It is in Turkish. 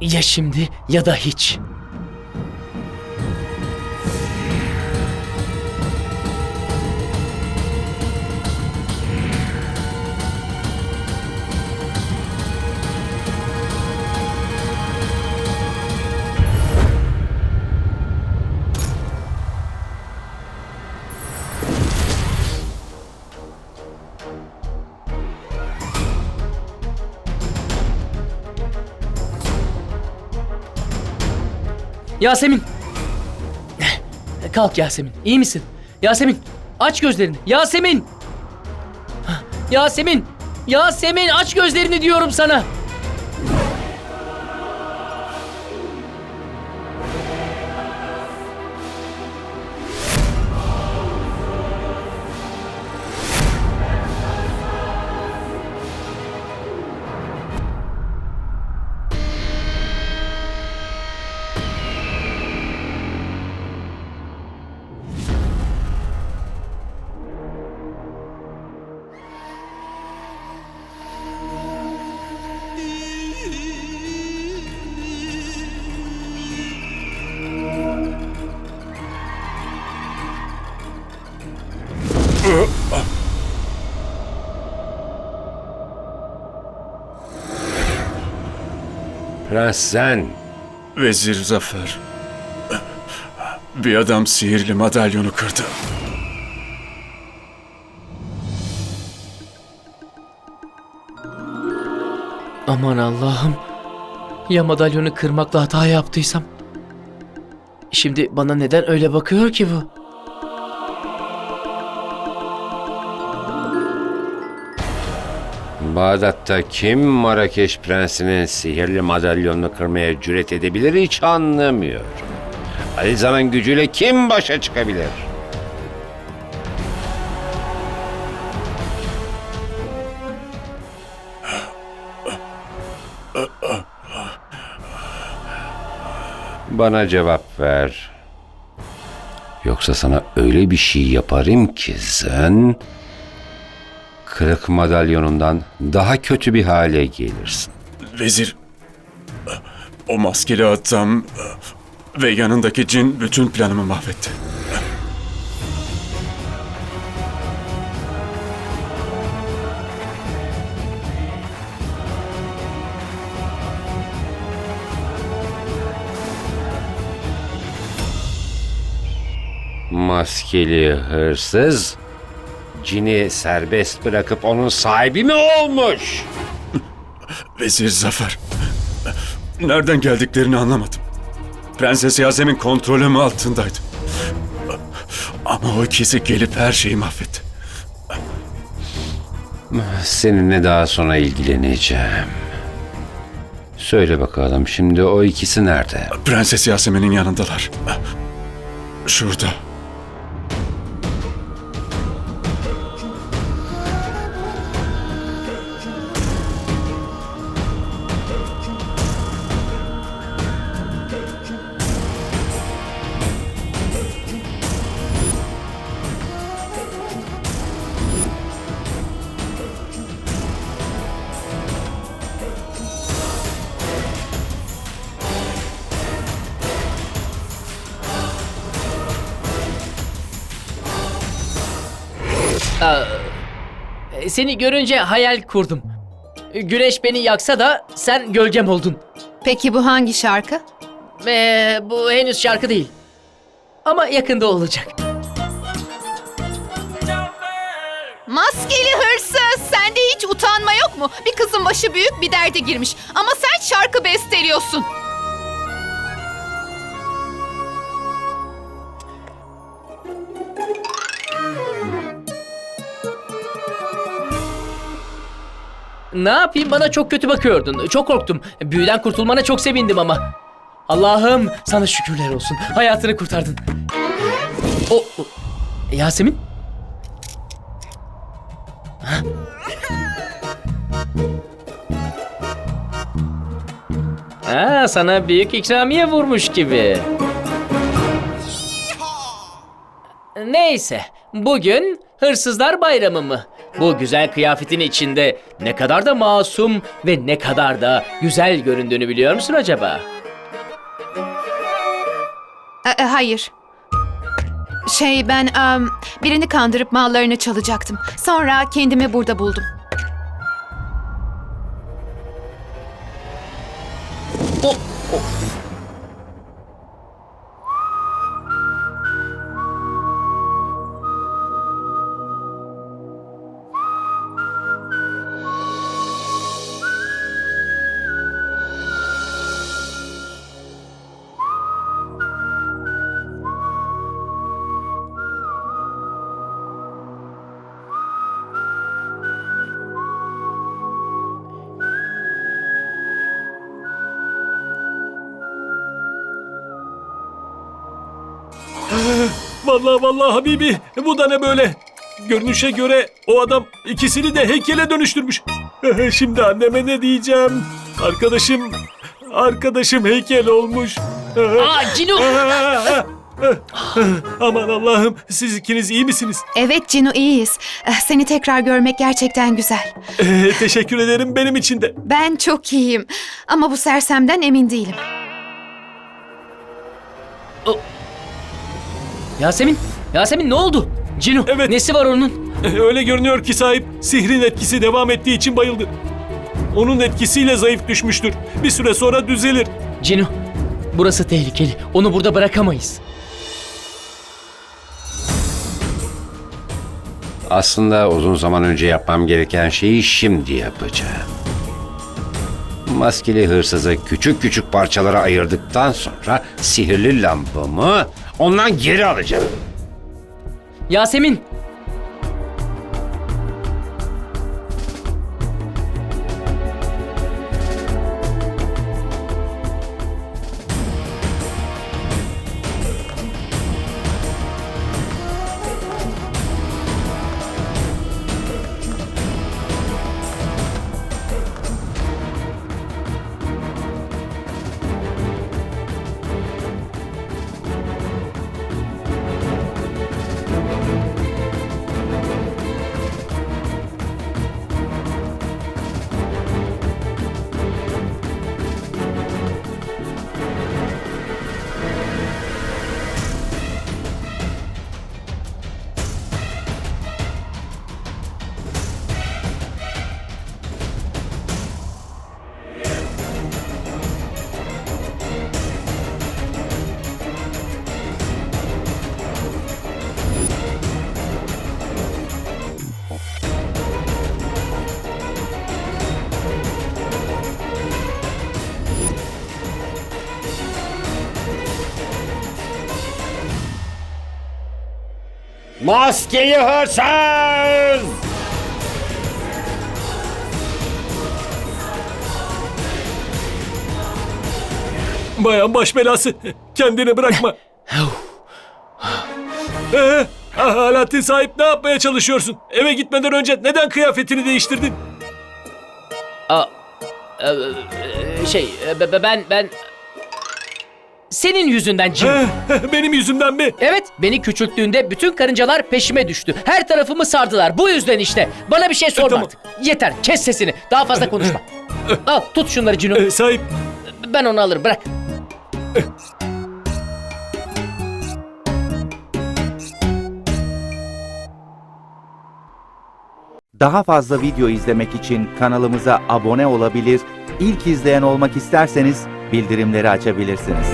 Ya şimdi ya da hiç. Yasemin. Kalk Yasemin. İyi misin? Yasemin aç gözlerini. Yasemin. Yasemin. Yasemin aç gözlerini diyorum sana. Prens sen. Vezir Zafer. Bir adam sihirli madalyonu kırdı. Aman Allah'ım. Ya madalyonu kırmakla hata yaptıysam? Şimdi bana neden öyle bakıyor ki bu? Bağdat'ta kim Marrakeş prensinin sihirli madalyonunu kırmaya cüret edebilir hiç anlamıyorum. Aliza'nın gücüyle kim başa çıkabilir? Bana cevap ver. Yoksa sana öyle bir şey yaparım ki sen kırık madalyonundan daha kötü bir hale gelirsin. Vezir, o maskeli adam ve yanındaki cin bütün planımı mahvetti. Maskeli hırsız cini serbest bırakıp onun sahibi mi olmuş? Vezir Zafer, nereden geldiklerini anlamadım. Prenses Yasemin kontrolüm altındaydı. Ama o ikisi gelip her şeyi mahvetti. Seninle daha sonra ilgileneceğim. Söyle bakalım şimdi o ikisi nerede? Prenses Yasemin'in yanındalar. Şurada. E, Seni görünce hayal kurdum. Güneş beni yaksa da sen gölgem oldun. Peki bu hangi şarkı? Ve bu henüz şarkı değil. Ama yakında olacak. Maskeli hırsız! Sende hiç utanma yok mu? Bir kızın başı büyük bir derde girmiş. Ama sen şarkı besteliyorsun. Ne yapayım bana çok kötü bakıyordun. Çok korktum. Büyüden kurtulmana çok sevindim ama. Allah'ım sana şükürler olsun. Hayatını kurtardın. O, o- Yasemin? Ha? Ha, sana büyük ikramiye vurmuş gibi. Neyse, bugün hırsızlar bayramı mı? Bu güzel kıyafetin içinde ne kadar da masum ve ne kadar da güzel göründüğünü biliyor musun acaba? E, e, hayır. Şey ben em, birini kandırıp mallarını çalacaktım. Sonra kendimi burada buldum. Vallahi vallahi Habibi bu da ne böyle? Görünüşe göre o adam ikisini de heykele dönüştürmüş. Şimdi anneme ne diyeceğim? Arkadaşım, arkadaşım heykel olmuş. Aa Cinu! Aman Allah'ım siz ikiniz iyi misiniz? Evet Cinu iyiyiz. Eh, Seni tekrar görmek gerçekten güzel. Ee, teşekkür ederim benim için de. Ben çok iyiyim. Ama bu sersemden emin değilim. Yasemin, Yasemin ne oldu? Cinu, Evet. nesi var onun? Ee, Öyle görünüyor ki sahip sihrin etkisi devam ettiği için bayıldı. Onun etkisiyle zayıf düşmüştür. Bir süre sonra düzelir. Cinu, burası tehlikeli. Onu burada bırakamayız. Aslında uzun zaman önce yapmam gereken şeyi şimdi yapacağım. Maskeli hırsızı küçük küçük parçalara ayırdıktan sonra sihirli lambamı ondan geri alacağım. Yasemin! Maskeli hırsız! Bayan baş belası. Kendini bırakma. ee, ah, Alaaddin sahip ne yapmaya çalışıyorsun? Eve gitmeden önce neden kıyafetini değiştirdin? Aa, e, e, şey, e, be- be- ben, ben... Senin yüzünden Cinu. Ee, Benim yüzümden mi? Evet, beni küçülttüğünde bütün karıncalar peşime düştü. Her tarafımı sardılar. Bu yüzden işte. Bana bir şey sorma tamam. artık. Yeter, kes sesini. Daha fazla konuşma. Al, tut şunları Cinu. Ee, sahip Ben onu alırım, bırak. Daha fazla video izlemek için kanalımıza abone olabilir, ilk izleyen olmak isterseniz bildirimleri açabilirsiniz.